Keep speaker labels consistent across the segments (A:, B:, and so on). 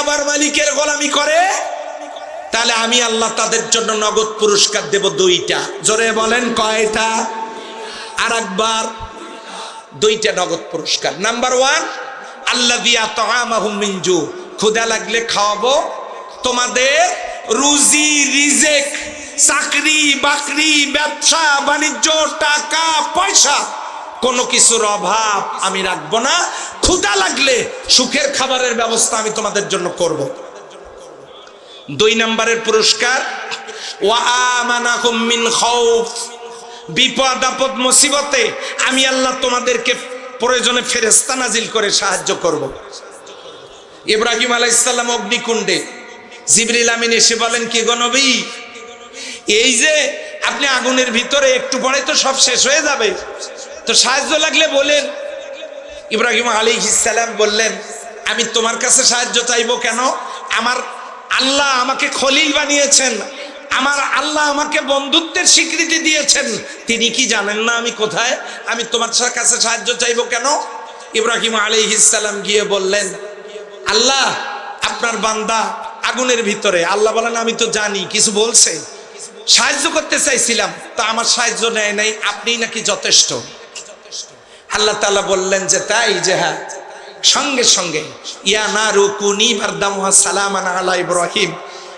A: কাবার মালিকের গোলামি করে? তাহলে আমি আল্লাহ তাদের জন্য নগদ পুরস্কার দেব দুইটা। জোরে বলেন কয়টা? আর একবার দুইটা নগদ পুরস্কার। নাম্বার ওয়ান আল্লাহ দিয়া মিনজু ক্ষুদা লাগলে খাওয়াবো। তোমাদের রুজি, রিজেক, চাকরি, বাকরি, ব্যবসা, বাণিজ্য, টাকা, পয়সা, কোনো কিছুর অভাব আমি রাখব না। ক্ষুদা লাগলে সুখের খাবারের ব্যবস্থা আমি তোমাদের জন্য করব। দুই নম্বরের পুরস্কার বিপদ আপদ মুসিবতে আমি আল্লাহ তোমাদেরকে প্রয়োজনে ফেরেস্তা নাজিল করে সাহায্য করব। ইব্রাহিম আলাইসাল্লাম অগ্নিকুণ্ডে জিবরিল আমিন এসে বলেন, কি গণবী এই যে আপনি আগুনের ভিতরে একটু পরে তো সব শেষ হয়ে যাবে তো সাহায্য লাগলে বলেন ইব্রাহিম আলী ইসালাম বললেন, আমি তোমার কাছে সাহায্য চাইব কেন? আমার আল্লাহ আমাকে খলিল বানিয়েছেন। আমার আল্লাহ আমাকে বন্ধুত্বের স্বীকৃতি দিয়েছেন। তিনি কি জানেন না আমি কোথায়? আমি তোমার কাছে সাহায্য চাইব কেন? ইব্রাহিম আলী ইসালাম গিয়ে বললেন, আল্লাহ, আপনার বান্দা আগুনের ভিতরে। আল্লাহ বলেন, আমি তো জানি, কিছু বলছে। সাহায্য করতে চাইছিলাম, তা আমার সাহায্য নেয় নাই। আপনি নাকি যথেষ্ট। আল্লাহ তালা বললেন যে তাই যে হ্যাঁ সঙ্গে সঙ্গে, ইয়া না রুকুনি বারদাম সালাম আলা ইব্রাহিম।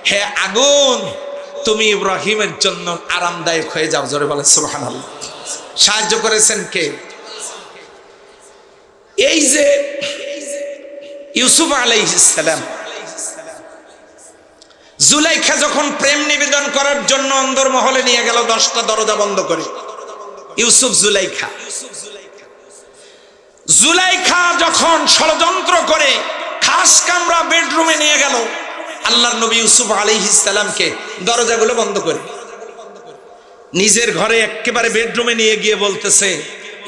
A: হে আগুন, তুমি ইব্রাহিমের জন্য আরামদায়ক হয়ে যাও, জোরে বলে সুবহান আল্লাহ সাহায্য করেছেন কে? এই যে ইউসুফ আলাইহিসালাম জুলাইখা যখন প্রেম নিবেদন করার জন্য অন্দর মহলে নিয়ে গেল, দশটা দরজা বন্ধ করে। ইউসুফ জুলাইখা। জুলাইখা যখন ষড়যন্ত্র করে খাস কামরা বেডরুমে নিয়ে গেল আল্লাহ নবী ইউসুফ আলাইহিসালামকে দরজাগুলো বন্ধ করে। নিজের ঘরে একেবারে বেডরুমে নিয়ে গিয়ে বলতেছে,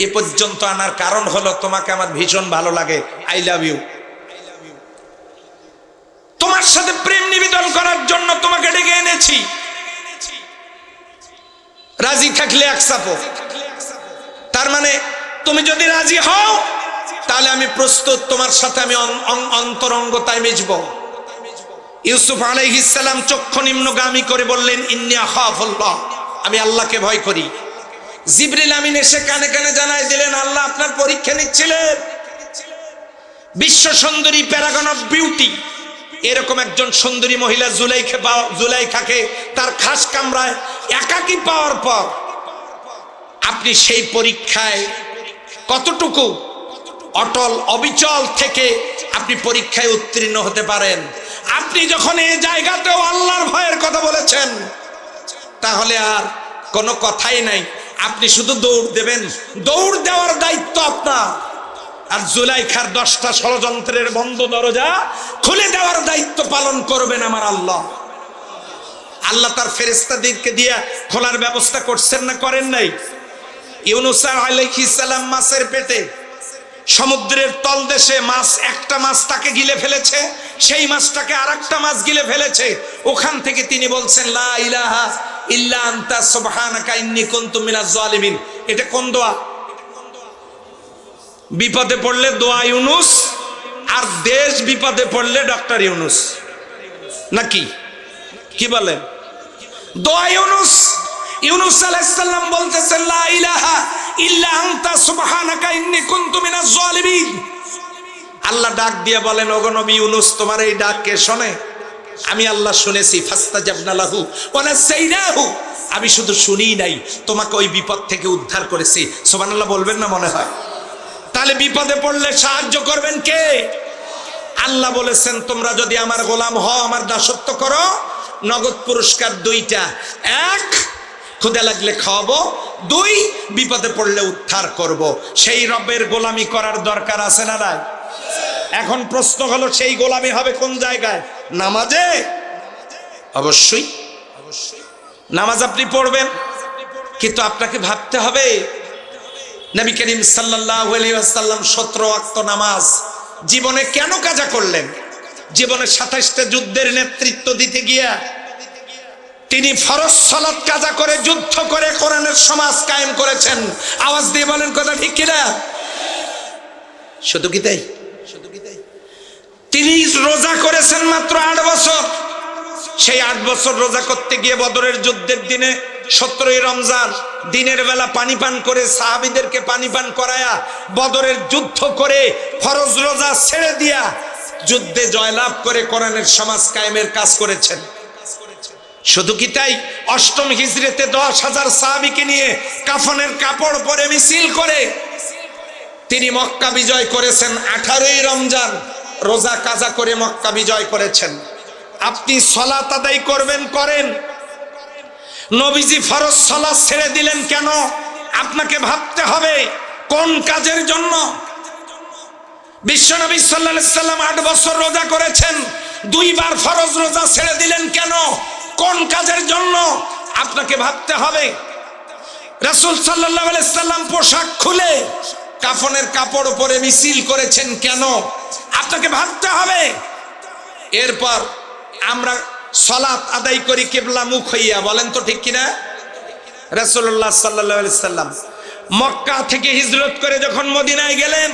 A: এ পর্যন্ত আনার কারণ হলো তোমাকে আমার ভীষণ ভালো লাগে। I love you. তোমার সাথে প্রেম নিবেদন করার জন্য তোমাকে ডেকে এনেছি। রাজি থাকলে এক সাপো তার মানে তুমি যদি রাজি হও তাহলে আমি প্রস্তুত, তোমার সাথে আমি অন্তরঙ্গতায় মিশব। ইউসুফ আলাইহিসাল্লাম চক্ষু নিম্নগামী করে বললেন ইন্নিয়া খাফুল্লাহ আমি আল্লাহকে ভয় করি। জিবরিল আমিন এসে কানে কানে জানাই দিলেন, আল্লাহ আপনার পরীক্ষা নিচ্ছিলেন। বিশ্ব সুন্দরী প্যারাগন অফ বিউটি। এরকম একজন সুন্দরী মহিলা জুলাইখে জুলাইখাকে তার খাস কামরায় একাকি পাওয়ার পর, আপনি সেই পরীক্ষায় কতটুকু অটল অবিচল থেকে আপনি পরীক্ষায় উত্তীর্ণ হতে পারেন। আপনি যখন এই জায়গাতেও আল্লাহর ভয়ের কথা বলেছেন, তাহলে আর কোনো কথাই নাই। আপনি শুধু দৌড় দেবেন। দৌড় দেওয়ার দায়িত্ব আপনার। আর জুলাইখার দশটা ষড়যন্ত্রের বন্ধ দরজা খুলে দেওয়ার দায়িত্ব পালন করবেন আমার আল্লাহ। আল্লাহ তার ফেরেস্তাদেরকে দিয়ে খোলার ব্যবস্থা করছেন না করেন নাই? ইউনুসা আলাইহিসাল্লাম মাছের পেটে সমুদ্রের তলদেশে মাছ, একটা মাছ তাকে গিলে ফেলেছে, সেই মাছটাকে আর একটা মাছ গিলে ফেলেছে। ওখান থেকে তিনি বলছেন, লা ইলাহা ইল্লা আনতা, সুবহানাকা ইন্নী কুনতু জালিমিন। এটা কোন দোয়া? বিপদে পড়লে দোয়া ইউনুস, আর দেশ বিপদে পড়লে ডক্টর ইউনুস। নাকি? কি বলেন? দোয়া ইউনুস ইউনুস আলাইহিসসালাম বলতেছেন, লা ইলাহা ইল্লা আনতা, সুবহানাকা ইন্নী কুনতু মিনাজ জালিমিন। আল্লাহ ডাক দিয়ে বলেন, ওগো নবী ইউনুস, তোমার এই ডাক কে শোনে? আমি আল্লাহ শুনেছি, ফাস্তাজাবনা লাহু ওয়া নাসাইনাহু। আমি শুধু শুনি নাই, তোমাকে ওই বিপদ থেকে উদ্ধার করেছি। সুবহানাল্লাহ বলবেন না মনে হয়? তাহলে বিপদে পড়লে সাহায্য করবেন কে? আল্লাহ বলেছেন, তোমরা যদি আমার গোলাম হও, আমার দাসত্ব করো, নগদ পুরস্কার দুইটা, এক ক্ষুদে লাগলে খাওয়াবো, দুই বিপদে পড়লে উদ্ধার করব। সেই রবের গোলামি করার দরকার আছে না নাই? এখন প্রশ্ন হলো, সেই গোলামি হবে কোন জায়গায়? নামাজে? অবশ্যই। নামাজ আপনি পড়বেন, কিন্তু আপনাকে ভাবতে হবে, নবী করিম সাল্লাম সত্র আক্ত নামাজ জীবনে কেন কাজা করলেন? জীবনে সাতাইশটা যুদ্ধের নেতৃত্ব দিতে গিয়া তিনি ফরজ সালাত কাজা করে যুদ্ধ করে কোরআনের সমাজ কায়েম করেছেন। আওয়াজ দিয়ে বলেন কথা ঠিক কিনা? শুধু কি তাই? তিনি রোজা করেছেন মাত্র আট বছর। সেই আট বছর রোজা করতে গিয়ে বদরের যুদ্ধের দিনে সতেরোই রমজান দিনের বেলা পানি পান করে সাহাবিদেরকে পানি পান করায়া বদরের যুদ্ধ করে ফরজ রোজা ছেড়ে দিয়া যুদ্ধে জয়লাভ করে কোরআনের সমাজ কায়েমের কাজ করেছেন। শুধু কি তাই? অষ্টম হিজড়িতে দশ হাজার সাহাবিকে নিয়ে কাফনের কাপড় পরে মিছিল করে তিনি মক্কা বিজয় করেছেন আঠারোই রমজান, রোজা কাজা করে মক্কা বিজয় করেছেন। আপনি সলাত আদায় করবেন, করেন। নবীজি ফরজ সলাৎ ছেড়ে দিলেন কেন? আপনাকে ভাবতে হবে কোন কাজের জন্য। বিশ্বনবী সাল্লাল্লাহু সাল্লাম আট বছর রোজা করেছেন, দুইবার ফরজ রোজা ছেড়ে দিলেন কেন? কোন কাজের জন্য আপনাকে ভাবতে হবে? রাসূল আলাইহি সাল্লাম পোশাক খুলে কাফনের কাপড় পরে মিছিল করেছেন কেন? আপনাকে ভাবতে হবে। এরপর আমরা সলাৎ আদায় করি কেবলা মুখ হইয়া, বলেন তো ঠিক কিনা? রাসূলুল্লাহ সাল্লাল্লাহু আলাইহি সাল্লাম মক্কা থেকে হিজরত করে যখন মদিনায় গেলেন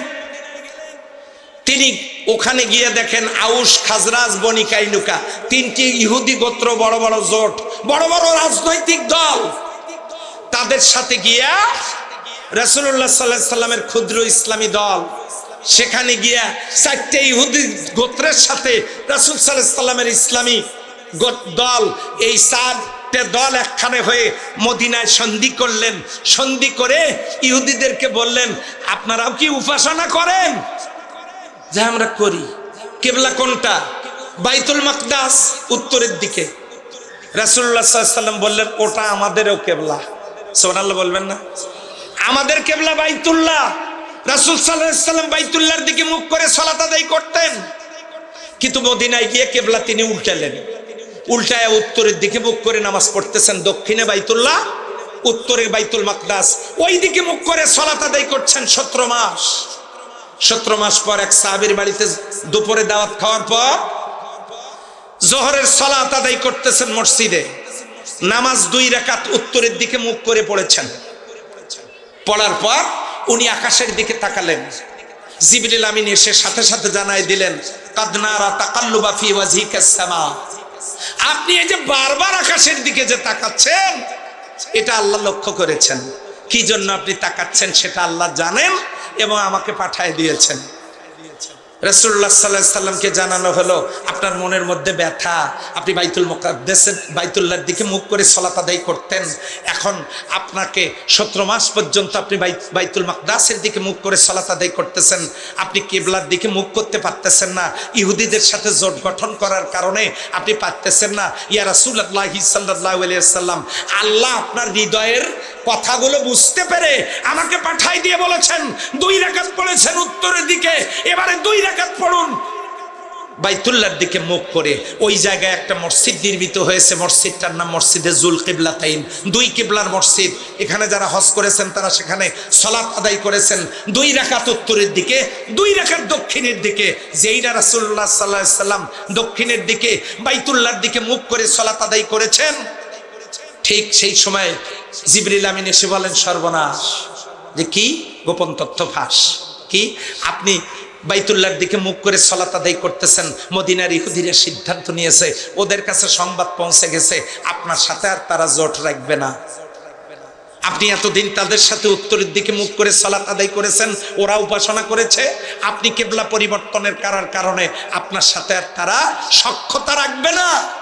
A: তিনি ওখানে গিয়ে দেখেন আউস খাজরাজ বনি কাইনুকা। তিনটি ইহুদি গোত্র, বড় বড় জোট, বড় বড় রাজনৈতিক দল। তাদের সাথে গিয়া সাল্লাল্লাহু সাল্লামের ক্ষুদ্র ইসলামী দল। সেখানে গিয়া চারটে ইহুদি গোত্রের সাথে রাসূল সাল্লাল্লাহু সাল্লামের ইসলামী দল, এই চারটে দল একখানে হয়ে মদিনায় সন্ধি করলেন। সন্ধি করে ইহুদিদেরকে বললেন, আপনারাও কি উপাসনা করেন? যা আমরা করি। কেবলা কোনটা? বাইতুল মাকদাস উত্তরের দিকে। রাসুল্লাহ সাল্লাম বললেন, ওটা আমাদেরও কেবলা। সোনাল্লাহ বলবেন না? আমাদের কেবলা বাইতুল্লাহ। রাসুল সাল্লাম বাইতুল্লাহর দিকে মুখ করে সলাত আদায় করতেন। কিন্তু মদিনায় গিয়ে কেবলা তিনি উল্টালেন। উল্টায় উত্তরের দিকে মুখ করে নামাজ পড়তেছেন। দক্ষিণে বাইতুল্লাহ, উত্তরে বাইতুল মাকদাস। ওই দিকে মুখ করে সলাত আদায় করছেন সতেরো মাস। সতেরো মাস পর এক সাহাবির বাড়িতে দুপুরে দাওয়াত খাওয়ার পর জোহরের সলাত আদায় করতেছেন মসজিদে। নামাজ দুই রেখাত উত্তরের দিকে মুখ করে পড়েছেন। পড়ার পর উনি আকাশের দিকে তাকালেন। জিবরিল আমিন এসে সাথে সাথে জানাই দিলেন কাদনারা তাকাল্লুবা ফি ওয়াজহিকাস আপনি এই যে বারবার আকাশের দিকে যে তাকাচ্ছেন, এটা আল্লাহ লক্ষ্য করেছেন। কি জন্য আপনি তাকাচ্ছেন সেটা আল্লাহ জানেন এবং আমাকে পাঠায় দিয়েছেন। রসুল্লাহ সাল্লাহ সাল্লামকে জানানো হলো, আপনার মনের মধ্যে ব্যথা, আপনি বাইতুল মোকাদ্দেসের, বাইতুল্লাহর দিকে মুখ করে সলাত আদায় করতেন। এখন আপনাকে সতেরো মাস পর্যন্ত আপনি বাই- বাইতুল মাকদাসের দিকে মুখ করে সলাত আদায় করতেছেন। আপনি কেবলার দিকে মুখ করতে পারতেছেন না। ইহুদিদের সাথে জোট গঠন করার কারণে আপনি পারতেছেন না। ইয়া রাসুল্লাহি সাল্লাহ সাল্লাম, আল্লাহ আপনার হৃদয়ের কথাগুলো বুঝতে পেরে আমাকে পাঠাই দিয়ে বলেছেন, দুই রাকাত পড়েছেন উত্তরের দিকে, এবারে দুই রাকাত পড়ুন। বাইতুল্লার দিকে মুখ করে, ওই জায়গায় একটা মসজিদ নির্মিত হয়েছে, মসজিদটার নাম মসজিদে জুল কিবলা তাইন দুই কিবলার মসজিদ। এখানে যারা হজ করেছেন, তারা সেখানে সলাপ আদায় করেছেন। দুই রাকাত উত্তরের দিকে, দুই রাকাত দক্ষিণের দিকে। যেইরা রাসুল্লাহ সাল্লাহ সাল্লাম দক্ষিণের দিকে, বাইতুল্লার দিকে মুখ করে সলাপ আদায় করেছেন। ঠিক সেই সময় জিবরিল আমিন এসে বলেন, সর্বনাশ। যে কি? গোপন তথ্য ফাঁস। কি? আপনি বাইতুল্লার দিকে মুখ করে সলাত আদায় করতেছেন, মদিনার ইহুদিরা সিদ্ধান্ত নিয়েছে, ওদের কাছে সংবাদ পৌঁছে গেছে, আপনার সাথে আর তারা জোট রাখবে না। আপনি এতদিন তাদের সাথে উত্তরের দিকে মুখ করে সালাত আদায় করেছেন, ওরা উপাসনা করেছে, আপনি কেবলা পরিবর্তনের কারার কারণে আপনার সাথে আর তারা সক্ষতা রাখবে না।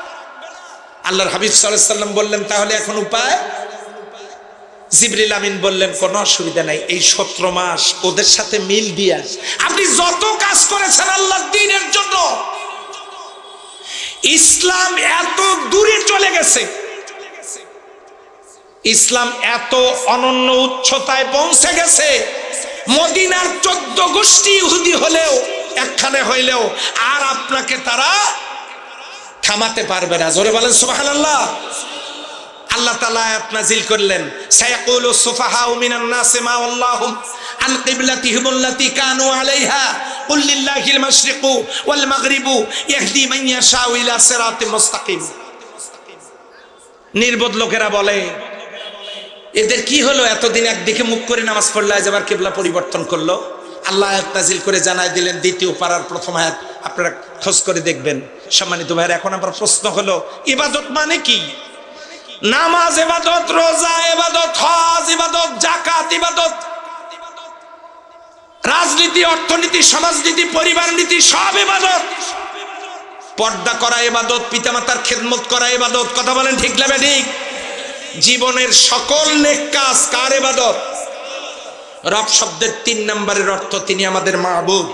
A: আল্লাহর হাবিব সাল্লাহ সাল্লাম বললেন, তাহলে এখন উপায়? জিবরিল আমিন বললেন, কোনো অসুবিধা নাই, এই সতেরো মাস ওদের সাথে মিল দিয়া আপনি যত কাজ করেছেন আল্লাহর দিনের জন্য, ইসলাম এত দূরে চলে গেছে। ইসলাম এত অনন্য উচ্চতায় পৌঁছে গেছে। মদিনার চোদ্দ গোষ্ঠী ইহুদি হলেও, একখানে হইলেও, আর আপনাকে তারা থামাতে পারবে না। জোরে বলেন, সুবহানাল্লাহ। আল্লাহ তাআলা আয়াত নাজিল করলেন, সায়াকুলু সুফাহাউ মিনান নাসি মা আল্লাহুম আন কিবলাতিহিম আল্লাতী কানু আলাইহা। কুল লিল্লাহিল মাশরিকু ওয়াল মাগরিবু ইয়াহদি মান ইয়াশাউ ইলা সিরাতিম মুস্তাকিম। নির্বোধ লোকেরা বলে, এদের কি হলো? এতদিন একদিকে মুখ করে নামাজ পড়লে আজ আবার কেবলা পরিবর্তন করল? আল্লাহ আয়াত নাজিল করে জানাই দিলেন, দ্বিতীয় পাড়ার প্রথম আয়াত, আপনারা খোঁজ করে দেখবেন। সম্মানিত ভাইয়ের, এখন আমার প্রশ্ন হলো, ইবাদত মানে কি? নামাজ এবাদত রোজা এবাদত হজ ইবাদত জাকাত ইবাদত, রাজনীতি, অর্থনীতি, সমাজনীতি, পরিবার নীতি, সব এবাদত পর্দা করা এবাদত পিতামাতার খেদমত করা এবাদত কথা বলেন ঠিক না ঠিক জীবনের সকল নেক কাজ কার এবাদত রব শব্দের তিন নম্বরের অর্থ তিনি আমাদের মাহবুব।